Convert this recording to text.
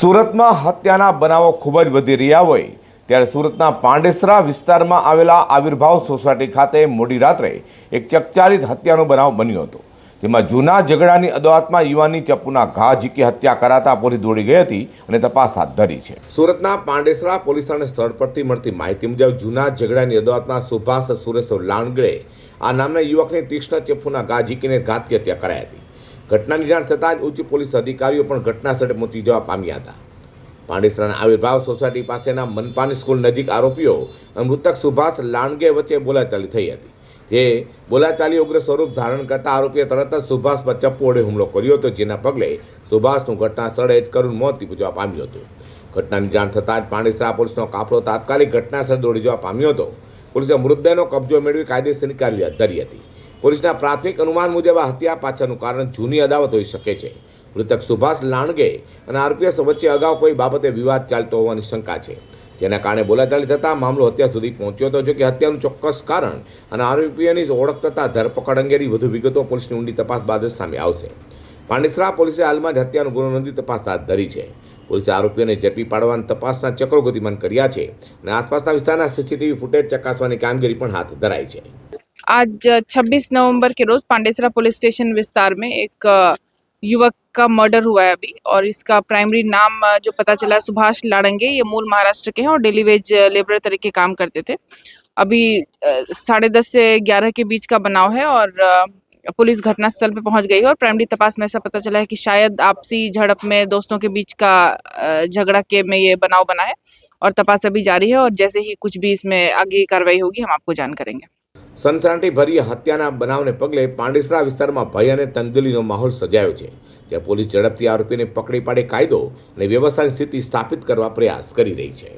સુરતમાં હત્યાના બનાવો ખૂબ જ વધી રહ્યા હોય, ત્યારે સુરતના પાંડેસરા વિસ્તારમાં આવેલા આવિર્ભાવ સોસાયટી ખાતે મોડી રાત્રે એક ચકચારિત હત્યાનો બનાવ બન્યો હતો. તેમાં જૂના ઝઘડાની અદાવતમાં યુવાનની ચપ્પુના ઘા ઝીકી હત્યા કરાતા પોલીસ દોડી ગઈ હતી અને તપાસ હાથ ધરી છે. સુરતના પાંડેસરા પોલીસ થાણે સ્થળ પરથી મળતી માહિતી મુજબ જૂના ઝઘડાની અદાવતમાં સુભાષ સુરેશ લાણગડે આ નામના યુવકની તીક્ષ્ણ ચપ્પુના ઘા ઝીકીને ઘાતકી હત્યા કરાઈ હતી. ઘટનાની જાણ થતાં જ ઉચ્ચ પોલીસ અધિકારીઓ પણ ઘટના સ્થળે પહોંચી જવા પામ્યા હતા. પાંડેસરાના આવિર્ભાવ સોસાયટી પાસેના મનપાની સ્કૂલ નજીક આરોપીઓ અને મૃતક સુભાષ લાંડગે વચ્ચે બોલાચાલી થઈ હતી. જે બોલાચાલી ઉગ્ર સ્વરૂપ ધારણ કરતા આરોપીએ તરત જ સુભાષ પર ચપ્પુ વડે હુમલો કર્યો હતો, જેના પગલે સુભાષનું ઘટના સ્થળે જ કરુણ મોત નીપજવા પામ્યું હતું. ઘટનાની જાણ થતાં જ પાંડેસરા પોલીસનો કાફલો તાત્કાલિક ઘટના સ્થળે દોડી જવા પામ્યો હતો. પોલીસે મૃતદેહનો કબજો મેળવી કાયદેસરની કાર્યવાહી ધરી હતી. પોલીસના પ્રાથમિક અનુમાન મુજબ આ હત્યા પાછળનું કારણ જૂની અદાવત હોઈ શકે છે. મૃતક સુભાષ લાણગે અને આરપીએસ વચ્ચે અગાઉ કોઈ બાબતે વિવાદ ચાલતો હોવાની શંકા છે. જેના કારણે બોલાચાલી થતાં મામલો હત્યા સુધી પહોંચ્યો હતો જોકે હત્યાનું ચોક્કસ કારણ અને આરોપીઓની ઓળખ થતાં ધરપકડ અંગેની વધુ વિગતો પોલીસની ઊંડી તપાસ બાદ સામે આવશે. પાંડેસરા પોલીસે હાલમાં જ હત્યાનો ગુનો નોંધી તપાસ હાથ ધરી છે. પોલીસે આરોપીઓને ઝડપી પાડવાની તપાસના ચક્રો ગતિમાન કર્યા છે અને આસપાસના વિસ્તારના સીસીટીવી ફૂટેજ ચકાસવાની કામગીરી પણ હાથ ધરાઈ છે. आज 26 नवंबर के रोज पांडेसरा पुलिस स्टेशन विस्तार में एक युवक का मर्डर हुआ है अभी और इसका प्राइमरी नाम जो पता चला है सुभाष लाड़ंगे, ये मूल महाराष्ट्र के हैं और डेली वेज लेबर तरीके काम करते थे। अभी साढ़े दस से ग्यारह के बीच का बनाव है और पुलिस घटनास्थल पे पहुँच गई है और प्राइमरी तपास में ऐसा पता चला है कि शायद आपसी झड़प में दोस्तों के बीच का झगड़ा के में ये बनाव बना है और तपास अभी जारी है और जैसे ही कुछ भी इसमें आगे कार्रवाई होगी, हम आपको जान करेंगे। સનસનાટી ભરી હત્યાના બનાવને પગલે પાંડેસરા વિસ્તારમાં ભય અને તંગદિલીનો માહોલ સર્જાયો છે. ત્યાં પોલીસ ઝડપથી આરોપીને પકડી પાડી કાયદો અને વ્યવસ્થાની સ્થિતિ સ્થાપિત કરવા પ્રયાસ કરી રહી છે.